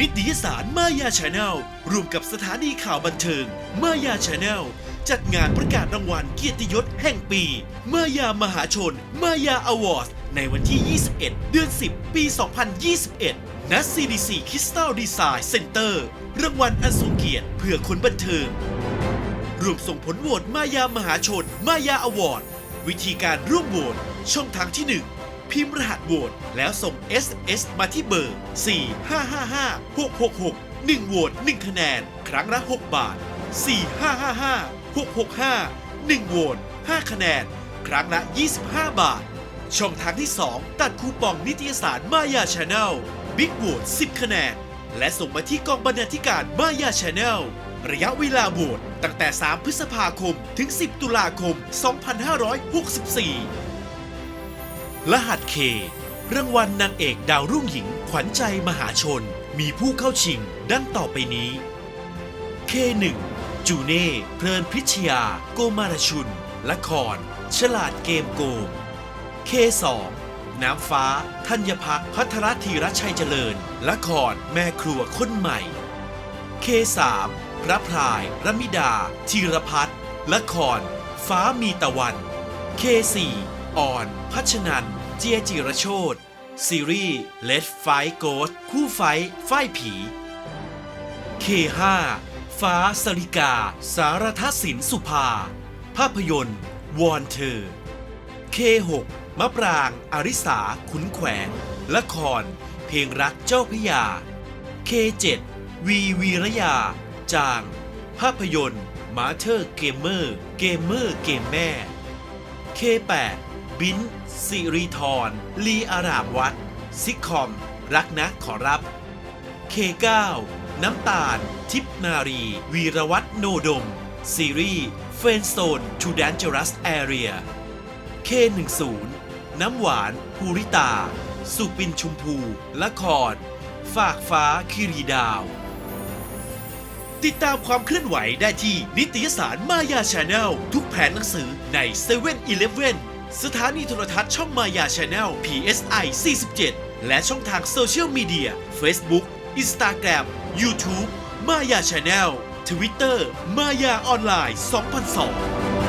นิตยสารมายาชาแนลร่วมกับสถานีข่าวบันเทิงมายาชาแนลจัดงานประกาศรางวัลเกียรติยศแห่งปี มายามหาชน มายาอวอร์ดในวันที่ 21 เดือน 10 ปี 2021 ณ CDC Crystal Design Center รางวัลอันทรงเกียรติเพื่อคนบันเทิงรวมส่งผลโหวตมายามหาชน มายาอวอร์ดวิธีการร่วมโหวตช่องทางที่ 1 พิมพ์รหัสโหวตแล้วส่ง SMS มาที่เบอร์ 4555666 1โหวต1คะแนน ครั้งละ 6 บาท 4555665 1โหวต5คะแนน ครั้งละ 25 บาท ช่องทางที่ 2 ตัดคูปองนิตยสารมายาชาแนลบิ๊กโหวต10 คะแนน และส่งมาที่กองบรรณาธิการมายาชาแนลระยะเวลาโหวตตั้งแต่ 3 พฤษภาคม ถึง 10 ตุลาคม 2564 รหัสเค รางวัลนางเอกดาวรุ่งหญิง ขวัญใจมหาชน มีผู้เข้าชิง ดังต่อไปนี้ K1 จูเน่ เพลินพิชยา โกมารชุน ละคร ฉลาดเกมโกง K2 น้ำฟ้า ธัญพักพัทรธีรชัยเจริญ ละคร แม่ครัวคนใหม่ K3 พระพรายรมิดาธีรพัฒน์ละคร ฟ้ามีตะวัน K4 อ่อน พัชนัน เจียจิรโชตซีรีส์ Let Fight Ghost คู่ไฟท์ฝ้ายผี K5 ฟ้าสริกา สารทศินสุภา ภาพยนตร์ วอนเธอ K6 มะปรางอาริสา ขุนแขวงละคร เพลงรักเจ้าพยา K7 วีวีระยา จาง ภาพยนตร์มาเธอร์เกมเมอร์ เกมเมอร์เกมแม่ K8 บินสิริธรลีอารามวัด ซิคคอม รักนะขอรับ K9 น้ำตาล ทิพนารี วีรวัตโนดม ซีรีส์เฟนโซน to Dangerous Area K10 น้ำหวานภูริตา สุปินชุมพู ละคร ฝากฟ้าคิรีดาว ติดตามความเคลื่อนไหวได้ที่นิตยสารมายาชาแนลทุกแผงหนังสือใน7 e เ e ่ e อ สถานีโทรทัศน์ช่องมายาชาแนล PSI 47 และช่องทางโซเชียลมีเดีย Facebook Instagram YouTube มายาชาแนล Twitter มายาออนไลน์ 2002